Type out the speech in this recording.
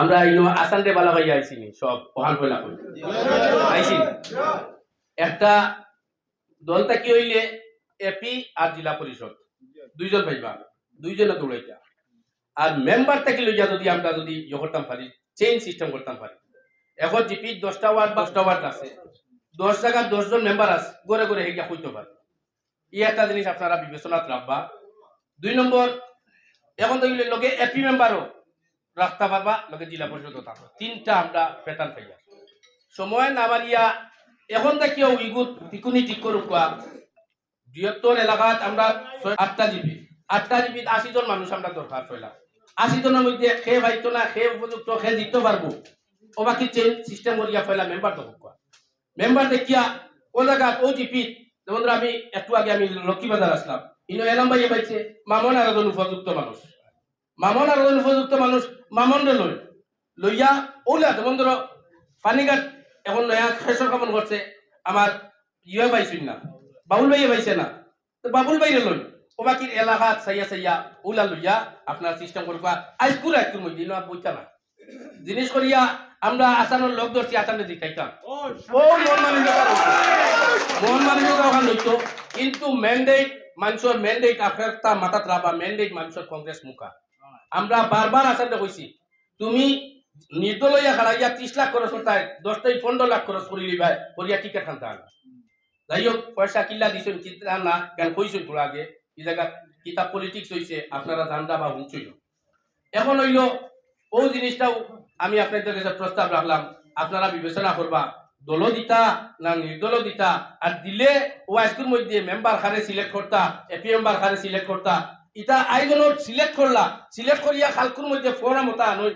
আমরা ইনো আসানতে বালা ভাই আইছি নি, সব কইলা কই। আইছি? একটা দলটা কি হইলে এপি আর জেলা পরিষদ। দুইজন পাইবা দুইজনে দৌড়াইতা। আর মেম্বার থেকে লইয়া যদি আমরা যদি ইয়ে করতাম পারি চেইন সিস্টেম করতাম পারি। এখন জিপি দশটা ওয়ার্ড দশটা ওয়ার্ড আছে। দশ জায়গার দশজন মেম্বার আছে গড়ে গড়ে হেগিয়া হইতে পারে। ই একটা জিনিস আপনারা বিবেচনাত রাখবা। দুই নম্বর, এখন তো লগে এপি মেম্বারও রাখতে পারবা লগে জেলা পরিষদ থাকবে তিনটা আমরা প্যাটার্ন পাইয়া সময় না মারিয়া এখন দেখিও ইগুত টিকুনি ঠিক করুক বৃহত্তর এলাকাত আমরা আটটা জিবি। আটটা জিবি আশি জন মানুষ আমরা দরকার পড়লাম আশি জনের মধ্যে খে পাইতো না খে উপযুক্ত খে দিতে পারব। ও বাকি চেঞ্জ সিস্টেম করিয়া ফেলা মেম্বার তো কোয়া মেম্বার দেখিয়া ও জায়গা ও জিপি যেমন আমি, একটু আগে আমি লক্ষ্মী বাজার আসলাম। ইনো এলাম ভাইয়ে পাইছে, মামন আর উপযুক্ত মানুষ। মামন আর উপযুক্ত মানুষ মামন রে লই লইয়া ওলা যেমন ধরো পানিঘাট এখন নয়া খেসর কামন করছে। আমার ইয়ে পাইছুন না বাবুল ভাইয়ে পাইছে না। তো বাবুল ভাইরে লই ও বাকির এলাকা সাইয়া সাইয়া ওলা লইয়া আপনার সিস্টেম করবা আইস পুরা একটু মধ্যে আর বইতা না। জিনিস করিয়া আমরা আসানোর লোক ধরছি আসানে জিতাইতাম। ও মন রইতো। মন মানসিকতা ওখানে লইতো। কিন্তু ম্যান্ডেট মানুষের ম্যান্ডেট আপনার মাথাত রাখবা ম্যান্ডেট মানুষের কংগ্রেস মুখা। আমরা বারবার আসাতে কইছি, তুমি নির্দলীয় খেলাইয়া ত্রিশ লাখ খরচ করতে দশটাই পনেরো লাখ খরচ করি লিবা করিয়া টিকেট খানতে আনা যাই হোক পয়সা কিল্লা দিছেন কিতা না, কেন কইছেন তোর আগে? এই জায়গা কিতাব পলিটিক্স হইছে, আপনারা জানটা বা হুঁচইল এখন হইল, ও জিনিসটাও আমি আপনাদের কাছে প্রস্তাব রাখলাম, আপনারা বিবেচনা করবা দল দিতা না নির্দল দিতা, আর দিলে ও আইসকুর মধ্যে মেম্বার খারে সিলেক্ট করতা এপি মেম্বার খারে সিলেক্ট করতা ইটা আইজনত সিলেক্ট করলা সিলেক্ট করিয়া খালকুর মধ্যে ফোরাম ওটা আনই